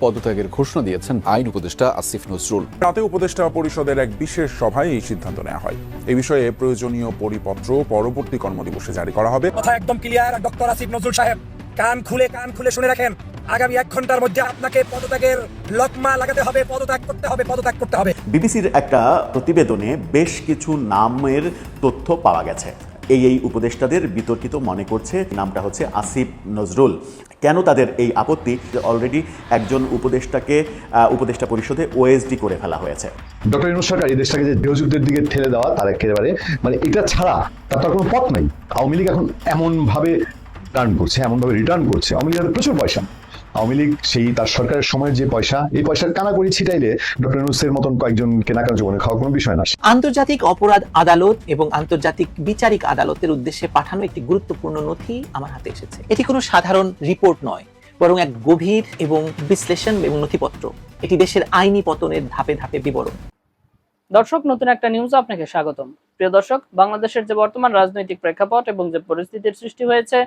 পদত্যাগের ঘোষণা দিয়েছেন আইন উপদেষ্টা আসিফ নজরুল। রাতে উপদেষ্টা পরিষদের এক বিশেষ সভায় এই সিদ্ধান্ত নেওয়া হয়। এ বিষয়ে প্রয়োজনীয় পরিপত্র পরবর্তী কর্মদিবসে জারি করা হবে। কথা একদম ক্লিয়ার ডক্টর আসিফ নজরুল সাহেব। কান খুলে কান খুলে শুনে রাখেন। আগামী এক ঘণ্টার মধ্যে আপনাকে পদত্যাগের লকমা লাগাতে হবে পদত্যাগ করতে হবে পদত্যাগ করতে হবে। বিবিসির একটা প্রতিবেদনে বেশ কিছু নামের তথ্য পাওয়া গেছে। এই এই উপদেষ্টাদের বিতর্কিত মনে করছে নামটা হচ্ছে আসিফ নজরুল। কেন তাদের এই আপত্তি? অলরেডি একজন উপদেষ্টাকে উপদেষ্টা পরিষদে ওএসডি করে ফেলা হয়েছে। ডক্টর ইনু সরকার এই দেশটাকে যে গৃহযুদ্ধের দিকে ঠেলে দেওয়া, তার একেবারে মানে এটা ছাড়া তার তো কোনো পথ নাই। আওয়ামী লীগ এখন এমনভাবে টার্ন করছে, এমনভাবে রিটার্ন করছে। আওয়ামী লীগের প্রচুর পয়সা। আওয়ামী লীগ সেই তার সরকারের সময়ের যে পয়সা এই পয়সার কানাকড়ি ছিটাইলে ডক্টর ইউনুসের মতন কয়েকজন কেনাকাটা জীবনে খাওয়া কোনো বিষয় না। আন্তর্জাতিক অপরাধ আদালত এবং আন্তর্জাতিক বিচারিক আদালতের উদ্দেশ্যে পাঠানো একটি গুরুত্বপূর্ণ নথি আমার হাতে এসেছে। এটি কোনো সাধারণ রিপোর্ট নয় বরং এক গভীর এবং বিশ্লেষণ এবং নথিপত্র। এটি দেশের আইনি পতনের ধাপে ধাপে বিবরণ। দর্শক নতুন একটা নিউজ আপনাকে স্বাগতম। প্রিয় দর্শক বাংলাদেশের যে বর্তমান রাজনৈতিক প্রেক্ষাপট এবং যে পরিস্থিতির সৃষ্টি হয়েছে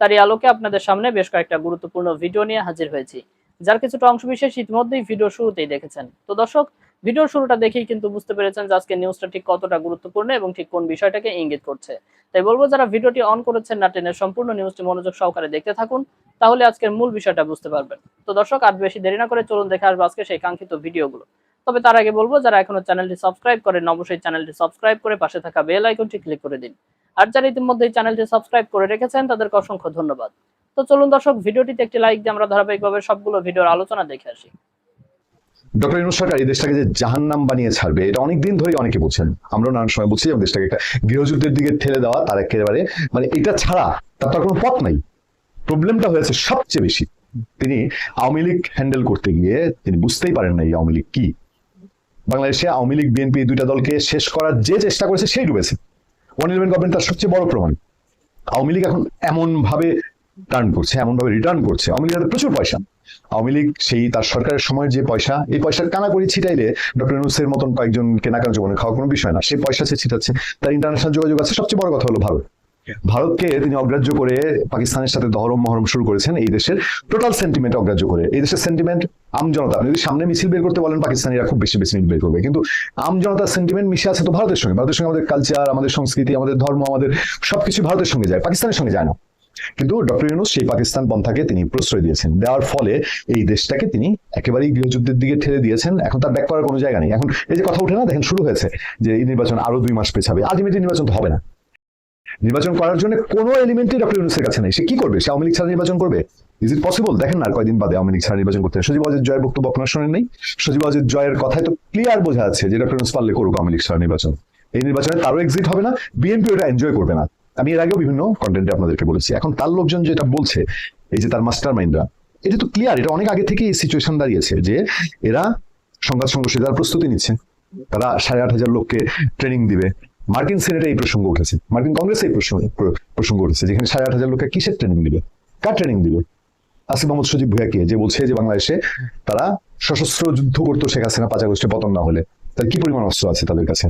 তারই আলোকে আপনাদের সামনে বেশ কয়েকটা গুরুত্বপূর্ণ ভিডিও নিয়ে হাজির হয়েছি। যার কিছুটা অংশবিশেষ ইতিমধ্যেই ভিডিও শুরুতেই দেখেছেন। তো দর্শক ভিডিওর শুরুটা দেখেই কিন্তু বুঝতে পেরেছেন যে আজকে নিউজটা ঠিক কতটা গুরুত্বপূর্ণ এবং ঠিক কোন বিষয়টাকে ইঙ্গিত করছে। তাই বলব, যারা ভিডিওটি অন করেছেন না টেনের সম্পূর্ণ নিউজটি মনোযোগ সহকারে দেখতে থাকুন, তাহলে আজকের মূল বিষয়টা বুঝতে পারবেন। তো দর্শক, আর বেশি দেরি না করে চলুন দেখে আসব আজকে সেই কাঙ্ক্ষিত ভিডিওগুলো তবে তার আগে বলব, যারা এখনও চ্যানেলটি সাবস্ক্রাইব করেন অবশ্যই চ্যানেলটি সাবস্ক্রাইব করে পাশে থাকা বেল আইকনটি ক্লিক করে দিন। আর যারা ইতিমধ্যে চ্যানেলটি সাবস্ক্রাইব করে রেখেছেন, তাদেরকে অসংখ্য ধন্যবাদ। তো চলুন দর্শক, ভিডিওটিতে একটি লাইক দিয়ে আমরা ধারাবাহিকভাবে সবগুলো ভিডিওর আলোচনা দেখে আসি। ডক্টর ইউনুস সরকার, এই দেশটাকে যে জাহান্নাম বানিয়ে ছাড়বে, এটা অনেক দিন ধরেই অনেকে বলছেন। আমরা নানান সময় বলছি যে দেশটাকে একটা গৃহযুদ্ধের দিকে ঠেলে দেওয়া তার একেবারে মানে এটা ছাড়া তার তো কোনো পথ নাই। প্রবলেমটা হয়েছে সবচেয়ে বেশি। তিনি আওয়ামী লীগ হ্যান্ডেল করতে গিয়ে তিনি বুঝতেই পারেন না এই আওয়ামী লীগ কি। বাংলাদেশে আওয়ামী লীগ, বিএনপি দুইটা দলকে শেষ করার যে চেষ্টা করেছে সেই ডুবেছে। ওয়ান ইলেভেন গভর্নমেন্ট তার সবচেয়ে বড় প্রমাণ। আওয়ামী লীগ এখন এমন ভাবে টার্ন করছে এমন ভাবে রিটার্ন করছে। আওয়ামী লীগের প্রচুর পয়সা। আওয়ামী লীগ সেই তার সরকারের সময়ের যে পয়সা, এই পয়সার কানাকড়ি ছিটাইলে ডক্টর ইউনুসের মতন কয়েকজন কেনাকাটা জীবনে খাওয়া কোনো বিষয় না। সেই পয়সা সে ছিটাচ্ছে। তার ইন্টারন্যাশনাল যোগাযোগ আছে। সবচেয়ে বড় কথা হলো ভারত। ভারতকে তিনি অগ্রাহ্য করে পাকিস্তানের সাথে দহরম মহরম শুরু করেছেন এই দেশের টোটাল সেন্টিমেন্ট অগ্রাহ্য করে। এই দেশের সেন্টিমেন্ট আম জনতা, আপনি যদি সামনে মিছিল বের করতে বলেন, পাকিস্তানিরা খুব বেশি বেশি বের করবে। কিন্তু আম জনতার সেন্টিমেন্ট মিশে আছে তো ভারতের সঙ্গে। ভারতের সঙ্গে আমাদের কালচার আমাদের সংস্কৃতি, আমাদের ধর্ম, আমাদের সবকিছু ভারতের সঙ্গে যায়, পাকিস্তানের সঙ্গে যায় না। কিন্তু ডক্টর ইউনুস সেই পাকিস্তান পন্থাকে তিনি প্রশ্রয় দিয়েছেন। দেওয়ার ফলে এই দেশটাকে তিনি একেবারেই গৃহযুদ্ধের দিকে ঠেলে দিয়েছেন। এখন তার ব্যাক করার কোনো জায়গা নেই। এখন এই যে কথা উঠে না, দেখেন শুরু হয়েছে যে এই নির্বাচন আরও দুই মাস পেছাবে। আলটিমেটলি নির্বাচন তো হবে না। নির্বাচন করার জন্য কোনো এলিমেন্টই ডক্টর ইউনুসের কাছে নেই। সে কি করবে? সে আওয়ামী লীগ ছাড়া নির্বাচন করবে? ইজ ইট পসিবল দেখেন না আর কয়দিন বাদে আওয়ামী লীগ ছাড়া নির্বাচন করতে সজীব অজিত জয়ের বক্তব্য আপনার শোনেন নেই? সজীব অজিত জয়ের কথায় তো ক্লিয়ার বোঝা যাচ্ছে যে ডক্টর ইউনুস পারলে করুক আওয়ামী লীগ ছাড়া নির্বাচন। এই নির্বাচনে তারও এক্সিট হবে না বিএনপি ওটা এনজয় করবে না। আমি এর আগেও বিভিন্ন কন্টেন্টে আপনাদেরকে বলেছি। এখন তার লোকজন যেটা বলছে, এই যে তার মাস্টার মাইন্ডরা এটা তো ক্লিয়ার এটা অনেক আগে থেকে এই সিচুয়েশন দাঁড়িয়েছে যে এরা সংঘাত সংঘর্ষে তারা প্রস্তুতি নিচ্ছে, তারা সাড়ে আট হাজার লোককে ট্রেনিং দিবে। মার্কিন সিনেটে এই প্রসঙ্গ উঠেছে। মার্কিন কংগ্রেসে এই প্রসঙ্গ উঠেছে, যেখানে সাড়ে আট হাজার লোককে কিসের ট্রেনিং দিবে? কার ট্রেনিং দিবে? আসিফ মোহাম্মদ সজিব ভুয়াকে যে বলছে যে বাংলাদেশে তারা সশস্ত্র যুদ্ধ করতো শেখ হাসিনা পাঁচ আগস্টে পতন না হলে। তার কি পরিমাণ অস্ত্র আছে তাদের কাছে?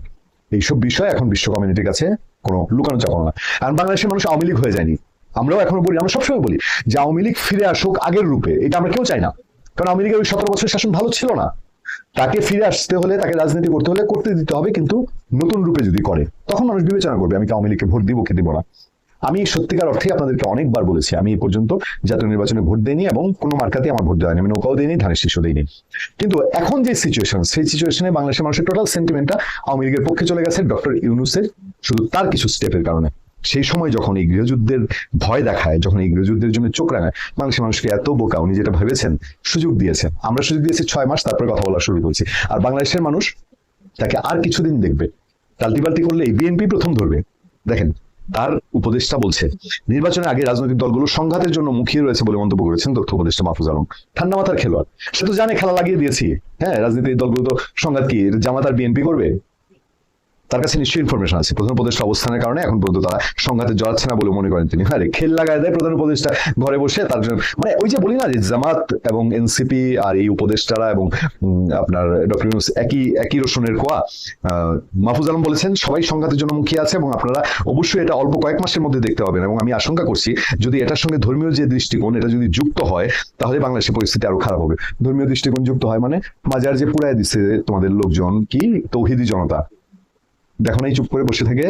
এইসব বিষয় এখন বিশ্ব কমিউনিটির কাছে কোনো লুকানো চাপানো না। কারণ বাংলাদেশের মানুষ আওয়ামী লীগ হয়ে যায়নি। আমরাও এখনও বলি, আমরা সবসময় বলি যে আওয়ামী লীগ ফিরে আসুক আগের রূপে। এটা আমরা কেউ চাই না। কারণ আওয়ামী লীগের ওই সতেরো বছর শাসন ভালো ছিল না। তাকে ফিরে আসতে হলে, তাকে রাজনীতি করতে হলে করতে দিতে হবে, কিন্তু নতুন রূপে যদি করে, তখন মানুষ বিবেচনা করবে, আমি কি আওয়ামী লীগকে ভোট দিব কি দিব না আমি সত্যিকার অর্থে আপনাদেরকে অনেকবার বলেছি, আমি এই পর্যন্ত জাতীয় নির্বাচনে ভোট দেইনি এবং কোনো মার্কাতে আমার ভোট দেওয়া আমি নৌকাও দিইনি, ধানের শীর্ষ দিইনি। কিন্তু এখন যে সিচুয়েশন সেই সিচুয়েশনে বাংলাদেশের মানুষের টোটাল সেন্টিমেন্টটা আওয়ামী লীগের পক্ষে চলে গেছে ডক্টর ইউনুসের শুধু তার কিছু স্টেপের কারণে। সেই সময় যখন এই গৃহযুদ্ধের ভয় দেখায়, যখন এই গৃহযুদ্ধের জন্য চোখ রাঙায় বাংলাদেশের মানুষকে এত বোকা উনি যেটা ভেবেছেন সুযোগ দিয়েছেন। আমরা সুযোগ দিয়েছি ছয় মাস, তারপরে কথা বলা শুরু করছি। আর বাংলাদেশের মানুষ তাকে আর কিছুদিন দেখবে। পাল্টি করলে বিএনপি প্রথম ধরবে। দেখেন, তার উপদেষ্টা বলছে, নির্বাচনের আগে রাজনৈতিক দলগুলো সংঘাতের জন্য মুখিয়ে রয়েছে বলে মন্তব্য করেছেন তথ্য উপদেষ্টা মাহফুজ আলম। ঠান্ডা মাথার খেলোয়াড়। সে তো জানে, খেলা লাগিয়ে দিয়েছি। হ্যাঁ রাজনীতির দলগুলো তো সংঘাত কি? জামাত আর বিএনপি করবে? তার কাছে নিশ্চয়ই ইনফরমেশন আছে। প্রধান উপদেষ্টা অবস্থানের কারণে এখন পর্যন্ত তারা সংঘাতে জড়াচ্ছে না বলে মনে করেন তিনি। হ্যাঁ খেল লাগায় দেয় প্রধান উপদেষ্টা ঘরে বসে, তার জন্য মানে ওই যে বলি না যে জামাত এবং এনসিপি আর এই উপদেষ্টারা এবং আপনার ডক্টর ইউনুস একই একই রসুনের কোয়া মাহফুজ আলম বলেছেন, সবাই সংঘাতের জন্য মুখিয়ে আছে এবং আপনারা অবশ্যই এটা অল্প কয়েক মাসের মধ্যে দেখতে পাবেন এবং আমি আশঙ্কা করছি, যদি এটার সঙ্গে ধর্মীয় যে দৃষ্টিকোণ, এটা যদি যুক্ত হয়, তাহলে বাংলাদেশের পরিস্থিতি আরও খারাপ হবে। ধর্মীয় দৃষ্টিকোণ যুক্ত হয় মানে মাজার যে পুরায় দিচ্ছে তোমাদের লোকজন, কি? তৌহিদি জনতা। দেখো নাই, চুপ করে বসে থাকে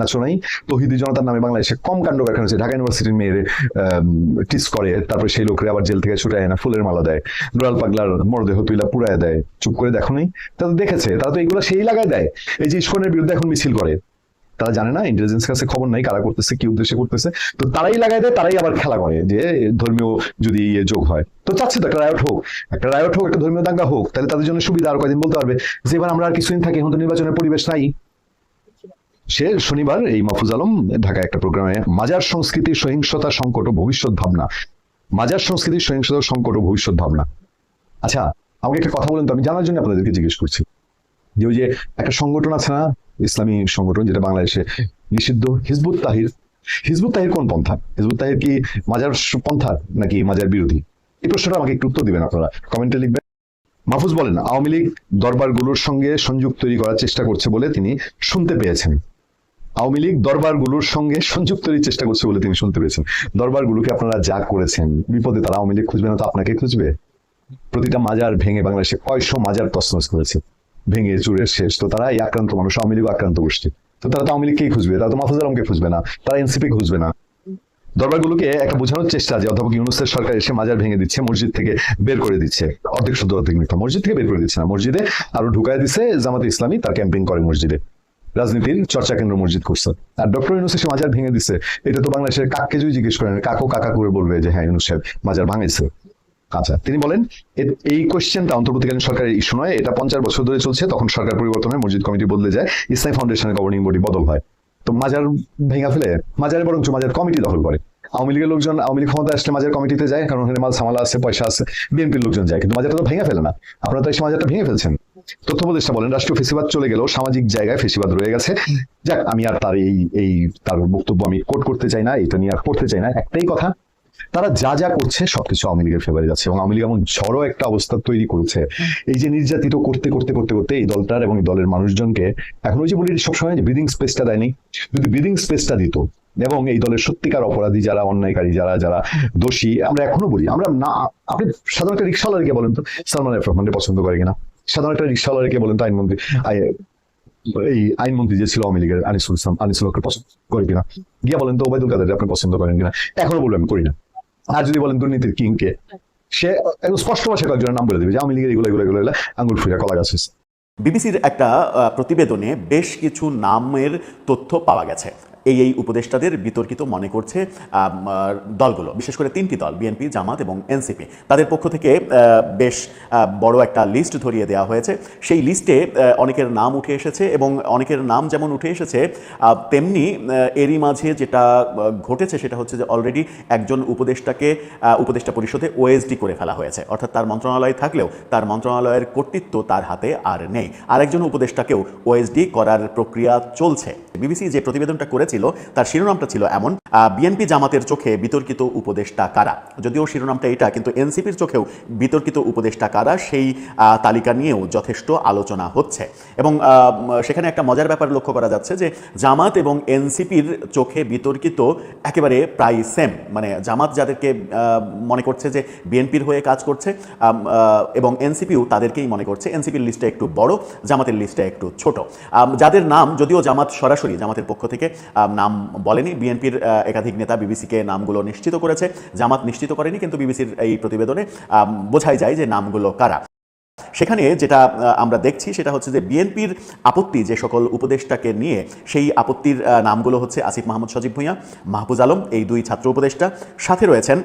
নাচো নাই তহিদি জনতার নামে বাংলাদেশে কম কাণ্ড কারখানা আছে। ঢাকা ইউনিভার্সিটির মেয়ের টিস করে, তারপরে সেই লোকরে আবার জেল থেকে ছুটে না, ফুলের মালা দেয়। নুরাল পাগলার মরদেহ তুইলা পুরায় দেয়। চুপ করে দেখো নাই তারা দেখেছে তারা তো এইগুলো সেই লাগায় দেয়। এই যে ইস্কনের বিরুদ্ধে এখন মিছিল করে। তারা জানে না ইন্টেলিজেন্স কাছে খবর নাই, কারা করতেছে, কি উদ্দেশ্যে করতেছে। তো তারাই লাগাই দেয়, তারাই আবার খেলা করে যে ধর্মীয় যদি ইয়ে যোগ হয়। তো চাচ্ছে তো একটা রায়ট হোক, একটা রায়ট হোক, একটা ধর্মীয় দাঙ্গা হোক, তাহলে তাদের জন্য সুবিধা আর কয়দিন বলতে পারবে যে এবার আমরা আর কিছুদিন থাকি, এখন তো নির্বাচনের পরিবেশ নাই। সে শনিবার এই মাহফুজ আলম ঢাকায় একটা প্রোগ্রামে, মাজার সংস্কৃতির সহিংসতা, সংকট ও ভবিষ্যৎ ভাবনা। মাজার সংস্কৃতির সহিংসতা সংকট ও ভবিষ্যৎ ভাবনা। আচ্ছা আমাকে একটা কথা বলেন তো, আমি জানার জন্য আপনাদেরকে জিজ্ঞেস করছি। যে ওই যে একটা সংগঠন আছে না ইসলামী সংগঠন যেটা বাংলাদেশে নিষিদ্ধ, হিজবুত তাহির। হিজবুত তাহির কোন পন্থা? হিজবুত তাহির কি মাজার পন্থা নাকি মাজার বিরোধী? এই প্রশ্নটা আমাকে একটু উত্তর দিবেন আপনারা। কমেন্টে লিখবেন। মাহফুজ বলেন, আওয়ামী লীগ দরবারগুলোর সঙ্গে সংযোগ তৈরি করার চেষ্টা করছে বলে তিনি শুনতে পেয়েছেন। আওয়ামী লীগ দরবারগুলোর সঙ্গে সংযোগ তৈরির চেষ্টা করছে বলে তিনি শুনতে পেয়েছেন। দরবারগুলোকে আপনারা যা করেছেন, বিপদে তারা আওয়ামী লীগ খুঁজবে না তো আপনাকে খুঁজবে? প্রতিটা মাজার ভেঙে বাংলাদেশে কয়শো মাজার তসনস করেছে। ভেঙে চুরে শেষ। তো তারা এই আক্রান্ত মানুষ, আওয়ামী লীগ আক্রান্ত গোষ্ঠী। তো তারা তো আওয়ামী লীগকেই খুঁজবে, তারা তো মাহফুজ আলমকে খুঁজবে না, তারা এনসিপি খুঁজবে না। দরবারগুলোকে একটা বোঝানোর চেষ্টা যে অধ্যাপক ইউনুসের সরকার এসে মাজার ভেঙে দিচ্ছে, মসজিদ থেকে বের করে দিচ্ছে, অর্ধেক শুদ্ধ, অর্ধেক মিথ্যা। মসজিদ থেকে বের করে দিচ্ছে না, মসজিদে আরও ঢুকায় দিচ্ছে জামাতে ইসলামী, তার ক্যাম্পিং করে মসজিদে। রাজনীতির চর্চা কেন্দ্র মসজিদ করছে আর ডক্টর ইউনুস এসে মাজার ভেঙে দিচ্ছে এটা তো বাংলাদেশের কাককে যদি জিজ্ঞেস করেন কাকও কাকা করে বলবে যে হ্যাঁ ইউনুস সাহেব মাজার ভাঙাইছে আচ্ছা তিনি বলেন এই কোশ্চেনটা অন্তর্বর্তীকালীন সরকারের ইস্যু নয়, এটা পঞ্চাশ বছর ধরে চলছে, তখন সরকার পরিবর্তন হয়, মসজিদ কমিটি বদলে যায়, ইসলামী ফাউন্ডেশনের গভর্নিং বডি বদল হয়। তো মাজার ভেঙা ফেলে, মাজারে বরঞ্চ মাজার কমিটি দখল করে। আওয়ামী লীগের লোকজন, আওয়ামী লীগ ক্ষমতা আসলে মাজার কমিটিতে যায়, কারণ ওখানে মাল সামালা আছে, পয়সা আছে, বিএনপির লোকজন যায়, কিন্তু মাজারটা তো ভেঙে ফেলে না। আপনারা তো এসে মাজারটা ভেঙে ফেলছেন। তথ্য উপদেষ্টা বলেন, রাষ্ট্রীয় ফেসিবাদ চলে গেলেও সামাজিক জায়গায় ফেসিবাদ রয়ে গেছে। যাক, আমি আর তার এই এই, তার বক্তব্য আমি কোট করতে চাই না, এটা নিয়ে আর পড়তে চাই না, একটাই কথা তারা যা যা করছে সবকিছু আওয়ামী লীগের ফেভারে যাচ্ছে এবং আওয়ামী লীগ এমন ঝড়ো একটা অবস্থা তৈরি করেছে। এই যে নির্যাতিত করতে করতে করতে করতে এই দলটার এবং দলের মানুষজনকে এখন ওই যে বলি সবসময় যে ব্রিদিং স্পেসটা দেয়নি, যদি ব্রিদিং স্পেসটা দিত এবং এই দলের সত্যিকার অপরাধী যারা, অন্যায়কারী যারা যারা দোষী, আমরা এখনও বলি, আমরা না, আপনি সাধারণ একটা রিক্সাওয়ালাকে বলেন তো, সালমান রহমানকে পছন্দ করে কিনা? সাধারণ একটা রিক্সাওয়ালাকে বলেন তো আইনমন্ত্রী, আই- এই আইনমন্ত্রী যে ছিল আওয়ামী লীগের আনিসুল ইসলাম, আনিসুল হককে পছন্দ করে কিনা? গিয়া বলেন তো ওবায়দুল কাদের আপনি পছন্দ করেন কিনা? এখনও বলবেন করি না। আর যদি বলেন দুর্নীতির কিংকে, সে স্পষ্ট ভাষায় কয়েকজনের নাম বলে দেবে যে আওয়ামী লীগের এগুলো এগুলো এগুলো আঙ্গুল ফুলে কলা গাছ বিবিসির একটা প্রতিবেদনে বেশ কিছু নামের তথ্য পাওয়া গেছে। এই এই উপদেষ্টাদের বিতর্কিত মনে করছে দলগুলো। বিশেষ করে তিনটি দল, বিএনপি, জামাত এবং এনসিপি। তাদের পক্ষ থেকে বেশ বড় একটা লিস্ট ধরিয়ে দেওয়া হয়েছে। সেই লিস্টে অনেকের নাম উঠে এসেছে এবং অনেকের নাম যেমন উঠে এসেছে তেমনি এরই মাঝে যেটা ঘটেছে সেটা হচ্ছে যে অলরেডি একজন উপদেষ্টাকে উপদেষ্টা পরিষদে ওএসডি করে ফেলা হয়েছে। অর্থাৎ তার মন্ত্রণালয় থাকলেও তার মন্ত্রণালয়ের কর্তৃত্ব তার হাতে আর নেই। আরেকজন উপদেষ্টাকেও ওএসডি করার প্রক্রিয়া চলছে। বিবিসি যে প্রতিবেদনটা করেছিল তার শিরোনামটা ছিল এমন বিএনপি জামাতের চোখে বিতর্কিত উপদেষ্টা কারা? যদিও শিরোনামটা এটা, কিন্তু এনসিপির চোখেও বিতর্কিত উপদেষ্টা কারা, সেই তালিকা নিয়েও যথেষ্ট আলোচনা হচ্ছে। এবং সেখানে একটা মজার ব্যাপার লক্ষ্য করা যাচ্ছে যে, জামাত এবং এনসিপির চোখে বিতর্কিত একেবারে প্রায় সেম মানে জামাত যাদেরকে মনে করছে যে বিএনপির হয়ে কাজ করছে এবং এনসিপিও তাদেরকেই মনে করছে। এনসিপির লিস্টে একটু বড়, জামাতের লিস্টে একটু ছোট। যাদের নাম, যদিও জামাত সরাসরি, জামাতের পক্ষ থেকে নাম বলেনি। বিএনপির একাধিক নেতা বিবিসিকে নামগুলো নিশ্চিত করেছে। জামাত নিশ্চিত করেনি, কিন্তু বিবিসির এই প্রতিবেদনে বোঝাই যায় যে নামগুলো কারা। সেখানে যেটা আমরা দেখছি সেটা হচ্ছে যে বিএনপির আপত্তি যে সকল উপদেষ্টাকে নিয়ে, সেই আপত্তির নামগুলো হচ্ছে আসিফ মাহমুদ সজীব ভুঁইয়া, মাহফুজ আলম, এই দুই ছাত্র উপদেষ্টা। সাথে রয়েছেন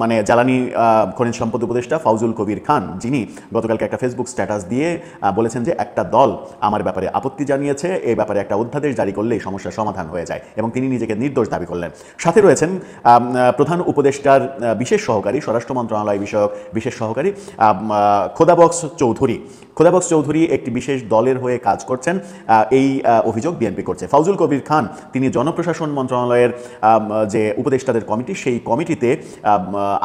মানে জ্বালানি খনিজ সম্পদ উপদেষ্টা ফাউজুল কবির খান, যিনি গতকালকে একটা ফেসবুক স্ট্যাটাস দিয়ে বলেছেন যে একটা দল আমার ব্যাপারে আপত্তি জানিয়েছে এই ব্যাপারে একটা অধ্যাদেশ জারি করলেই সমস্যার সমাধান হয়ে যায় এবং তিনি নিজেকে নির্দোষ দাবি করলেন। সাথে রয়েছেন প্রধান উপদেষ্টার বিশেষ সহকারী, স্বরাষ্ট্র মন্ত্রণালয় বিষয়ক বিশেষ সহকারী আম, আহ, খোদাবক্স চৌধুরী খোদাবক্স চৌধুরী একটি বিশেষ দলের হয়ে কাজ করছেন এই অভিযোগ বিএনপি করছে। ফাউজুল কবির খান, তিনি জনপ্রশাসন মন্ত্রণালয়ের যে উপদেষ্টাদের কমিটি, সেই কমিটিতে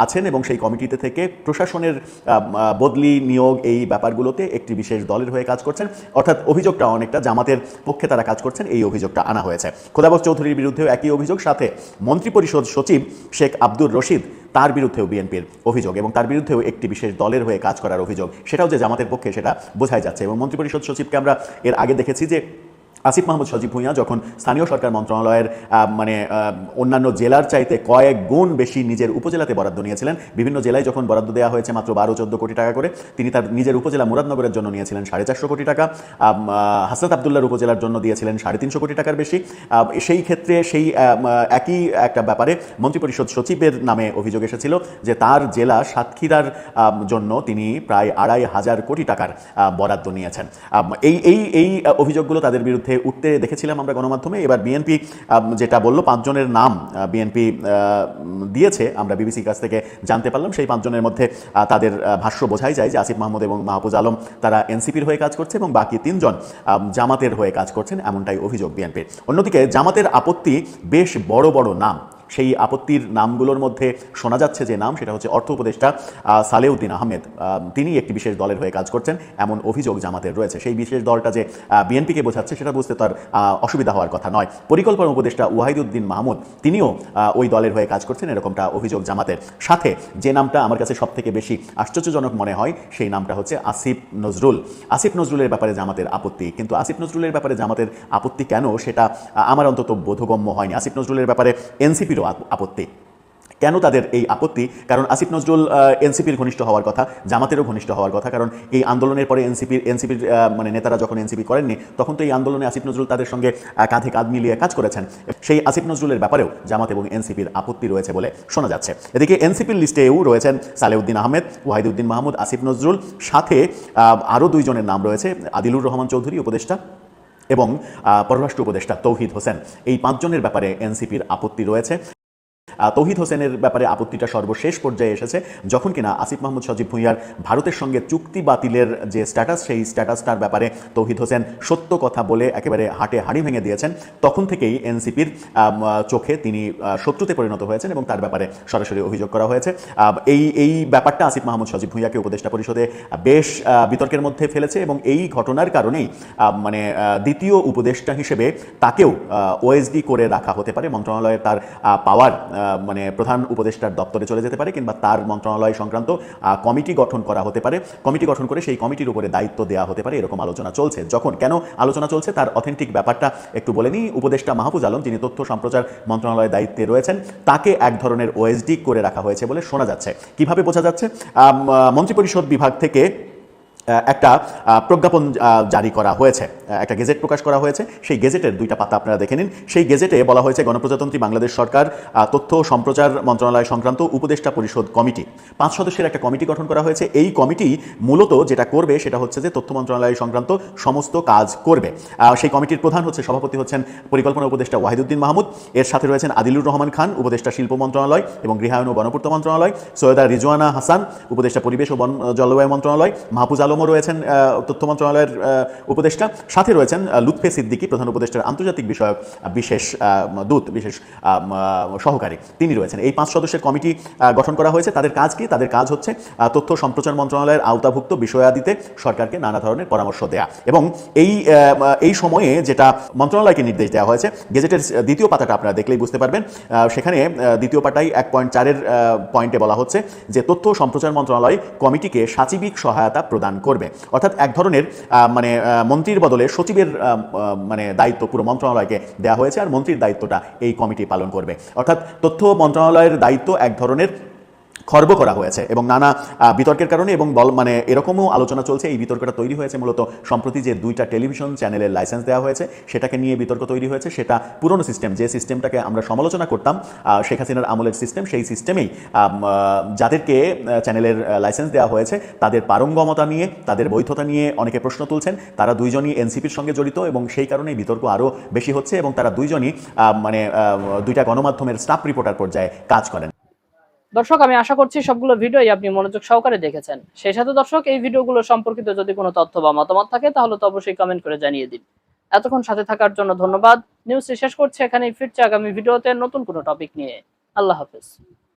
আছেন এবং সেই কমিটিতে থেকে প্রশাসনের বদলি, নিয়োগ এই ব্যাপারগুলোতে একটি বিশেষ দলের হয়ে কাজ করছেন। অর্থাৎ অভিযোগটা অনেকটা জামাতের পক্ষে তারা কাজ করছেন, এই অভিযোগটা আনা হয়েছে। খোদাবক্স চৌধুরীর বিরুদ্ধেও একই অভিযোগ, সাথে মন্ত্রিপরিষদ সচিব শেখ আব্দুর রশিদ, তার বিরুদ্ধেও বিএনপির অভিযোগ এবং তার বিরুদ্ধেও একটি বিশেষ দলের হয়ে কাজ করার অভিযোগ। সেটাও যে জামাতের পক্ষে, সেটা বোঝাই যাচ্ছে এবং মন্ত্রিপরিষদ সচিবকে আমরা এর আগে দেখেছি যে আসিফ মাহমুদ সজীব ভুঁইয়া যখন স্থানীয় সরকার মন্ত্রণালয়ের মানে অন্যান্য জেলার চাইতে কয়েক গুণ বেশি নিজের উপজেলাতে বরাদ্দ নিয়েছিলেন, বিভিন্ন জেলায় যখন বরাদ্দ দেওয়া হয়েছে মাত্র বারো চোদ্দ কোটি টাকা করে, তিনি তার নিজের উপজেলা মুরাদনগরের জন্য নিয়েছিলেন সাড়ে চারশো কোটি টাকা হাসনাত আবদুল্লার উপজেলার জন্য দিয়েছিলেন সাড়ে তিনশো কোটি টাকার বেশি সেই ক্ষেত্রে সেই একই একটা ব্যাপারে মন্ত্রিপরিষদ সচিবের নামে অভিযোগ এসেছিল যে তার জেলা সাতক্ষীরার জন্য তিনি প্রায় আড়াই হাজার কোটি টাকার বরাদ্দ নিয়েছেন। এই এই এই অভিযোগগুলো তাদের বিরুদ্ধে উঠতে দেখেছিলাম আমরা গণমাধ্যমে। এবার বিএনপি যেটা বলল, পাঁচজনের নাম বিএনপি দিয়েছে। আমরা বিবিসির কাছ থেকে জানতে পারলাম। সেই পাঁচজনের মধ্যে তাদের ভাষ্য বোঝাই যায় যে আসিফ মাহমুদ এবং মাহফুজ আলম তারা এনসিপির হয়ে কাজ করছে এবং বাকি তিনজন জামাতের হয়ে কাজ করছেন, এমনটাই অভিযোগ বিএনপির অন্যদিকে জামাতের আপত্তি বেশ বড় বড় নাম। সেই আপত্তির নামগুলোর মধ্যে শোনা যাচ্ছে যে নাম সেটা হচ্ছে অর্থ উপদেষ্টা সালেউদ্দিন আহমেদ। আহ, তিনি একটি বিশেষ দলের হয়ে কাজ করছেন এমন অভিযোগ জামাতের রয়েছে। সেই বিশেষ দলটা যে বিএনপিকে বোঝাচ্ছে সেটা বুঝতে তার অসুবিধা হওয়ার কথা নয়। পরিকল্পনা উপদেষ্টা ওয়াহিদুদ্দিন মাহমুদ তিনিও ওই দলের হয়ে কাজ করছেন এরকমটা অভিযোগ জামাতের। সাথে যে নামটা আমার কাছে সব থেকে বেশি আশ্চর্যজনক মনে হয় সেই নামটা হচ্ছে আসিফ নজরুল। আসিফ নজরুলের ব্যাপারে জামাতের আপত্তি কিন্তু আসিফ নজরুলের ব্যাপারে জামাতের আপত্তি কেন সেটা আমার অন্তত বোধগম্য হয়নি। আসিফ নজরুলের ব্যাপারে এনসিপিরও আপত্তি। কেন তাদের এই আপত্তি? কারণ আসিফ নজরুল এনসিপির ঘনিষ্ঠ হওয়ার কথা, জামাতেরও ঘনিষ্ঠ হওয়ার কথা, কারণ এই আন্দোলনের পরে এনসিপির এনসিপির মানে নেতারা যখন এনসিপি করেননি, তখন তো এই আন্দোলনে আসিফ নজরুল তাদের সঙ্গে কাঁধে কাঁধ মিলিয়ে কাজ করেছেন। সেই আসিফ নজরুলের ব্যাপারেও জামাত এবং এনসিপির আপত্তি রয়েছে বলে শোনা যাচ্ছে। এদিকে এনসিপির লিস্টেও রয়েছেন সালেউদ্দিন আহমেদ, ওয়াহিদুদ্দিন মাহমুদ, আসিফ নজরুল, সাথে আরও দুইজনের নাম রয়েছে, আদিলুর রহমান চৌধুরী, উপদেষ্টা। এবং পররাষ্ট্র উপদেষ্টা তৌহিদ হোসেন। এই পাঁচজনের ব্যাপারে এনসিপির আপত্তি রয়েছে। তৌহিদ হোসেনের ব্যাপারে আপত্তিটা সর্বশেষ পর্যায়ে এসেছে। যখন কিনা আসিফ মাহমুদ সজীব ভুঁইয়ার ভারতের সঙ্গে চুক্তি বাতিলের যে স্ট্যাটাস সেই স্ট্যাটাসটার ব্যাপারে তৌহিদ হোসেন সত্য কথা বলে একেবারে হাটে হাড়ি ভেঙে দিয়েছেন। তখন থেকেই এনসিপির চোখে তিনি শত্রুতে পরিণত হয়েছেন এবং তার ব্যাপারে সরাসরি অভিযোগ করা হয়েছে। এই এই ব্যাপারটা আসিফ মাহমুদ সজীব ভুঁইয়াকে উপদেষ্টা পরিষদে বেশ বিতর্কের মধ্যে ফেলেছে এবং এই ঘটনার কারণেই মানে দ্বিতীয় উপদেষ্টা হিসেবে তাকেও ওএসডি করে রাখা হতে পারে। মন্ত্রণালয়ের তার পাওয়ার মানে প্রধান উপদেষ্টার দপ্তরে চলে যেতে পারে কিংবা তার মন্ত্রণালয় সংক্রান্ত কমিটি গঠন করা হতে পারে। কমিটি গঠন করে সেই কমিটির উপরে দায়িত্ব দেওয়া হতে পারে এরকম আলোচনা চলছে। যখন? কেন আলোচনা চলছে? তার অথেন্টিক ব্যাপারটা একটু বলে নিই। উপদেষ্টা মাহফুজ আলম, যিনি তথ্য সম্প্রচার মন্ত্রণালয়ের দায়িত্বে রয়েছেন, তাকে এক ধরনের ওএসডি করে রাখা হয়েছে বলে শোনা যাচ্ছে। কীভাবে বোঝা যাচ্ছে? মন্ত্রিপরিষদ বিভাগ থেকে একটা প্রজ্ঞাপন জারি করা হয়েছে। একটা গেজেট প্রকাশ করা হয়েছে। সেই গেজেটের দুইটা পাতা আপনারা দেখে নিন। সেই গেজেটে বলা হয়েছে গণপ্রজাতন্ত্রী বাংলাদেশ সরকার তথ্য সম্প্রচার মন্ত্রণালয় সংক্রান্ত উপদেষ্টা পরিষদ কমিটি। পাঁচ সদস্যের একটা কমিটি গঠন করা হয়েছে। এই কমিটি মূলত যেটা করবে সেটা হচ্ছে যে তথ্য মন্ত্রণালয় সংক্রান্ত সমস্ত কাজ করবে। সেই কমিটির প্রধান হচ্ছে সভাপতি হচ্ছেন পরিকল্পনা উপদেষ্টা ওয়াহিদুদ্দিন মাহমুদ। এর সাথে রয়েছেন আদিলুর রহমান খান, উপদেষ্টা শিল্প মন্ত্রণালয় এবং গৃহায়ন ও গণপূর্ত মন্ত্রণালয়, সৈয়দা রিজওয়ানা হাসান, উপদেষ্টা পরিবেশ ও বন জলবায়ু মন্ত্রণালয়, মাহফুজ আলমও রয়েছেন তথ্য মন্ত্রণালয়ের উপদেষ্টা। সাথে রয়েছেন লুৎফে সিদ্দিকি, প্রধান উপদেষ্টার আন্তর্জাতিক বিষয়ক বিশেষ দূত, বিশেষ সহকারী। তিনি রয়েছেন। এই পাঁচ সদস্যের কমিটি গঠন করা হয়েছে। তাদের কাজ কি? তাদের কাজ হচ্ছে তথ্য সম্প্রচার মন্ত্রণালয়ের আওতাভুক্ত বিষয়াদিতে সরকারকে নানা ধরনের পরামর্শ দেয়া। এবং এই এই সময়ে যেটা মন্ত্রণালয়কে নির্দেশ দেওয়া হয়েছে, গেজেটের দ্বিতীয় পাতাটা আপনারা দেখলেই বুঝতে পারবেন। সেখানে দ্বিতীয় পাতায় এক পয়েন্ট চারের পয়েন্টে বলা হচ্ছে যে, তথ্য সম্প্রচার মন্ত্রণালয় কমিটিকে সাচিবিক সহায়তা প্রদান করবে। অর্থাৎ এক ধরনের মানে মন্ত্রীর বদলে সচিবের মানে দায়িত্ব পুরো মন্ত্রণালয়কে দেওয়া হয়েছে, আর মন্ত্রীর দায়িত্বটা এই কমিটি পালন করবে। অর্থাৎ তথ্য মন্ত্রণালয়ের দায়িত্ব এক ধরনের খর্ব করা হয়েছে এবং নানা বিতর্কের কারণে এবং বল মানে এরকমও আলোচনা চলছে। এই বিতর্কটা তৈরি হয়েছে মূলত সম্প্রতি যে দুইটা টেলিভিশন চ্যানেলের লাইসেন্স দেওয়া হয়েছে, সেটাকে নিয়ে বিতর্ক তৈরি হয়েছে। সেটা পুরনো সিস্টেম, যে সিস্টেমটাকে আমরা সমালোচনা করতাম শেখ হাসিনার আমলের সিস্টেম, সেই সিস্টেমেই যাদেরকে চ্যানেলের লাইসেন্স দেওয়া হয়েছে, তাদের পারঙ্গমতা নিয়ে, তাদের বৈধতা নিয়ে অনেকে প্রশ্ন তুলছেন। তারা দুইজনই এনসিপির সঙ্গে জড়িত এবং সেই কারণেই বিতর্ক আরও বেশি হচ্ছে এবং তারা দুইজনই মানে দুইটা গণমাধ্যমের স্টাফ রিপোর্টার পর্যায়ে কাজ করেন। দর্শক, আমি আশা করছি সবগুলো ভিডিওই আপনি মনোযোগ সহকারে দেখেছেন। সেই সাথে দর্শক, এই ভিডিওগুলো সম্পর্কিত যদি কোনো তথ্য বা মতামত থাকে, তাহলে তো অবশ্যই কমেন্ট করে জানিয়ে দিন। এতক্ষণ সাথে থাকার জন্য ধন্যবাদ। নিউজটি শেষ করছি, এখানেই ফিরছে আগামী ভিডিওতে নতুন কোনো টপিক নিয়ে। আল্লাহ হাফেজ।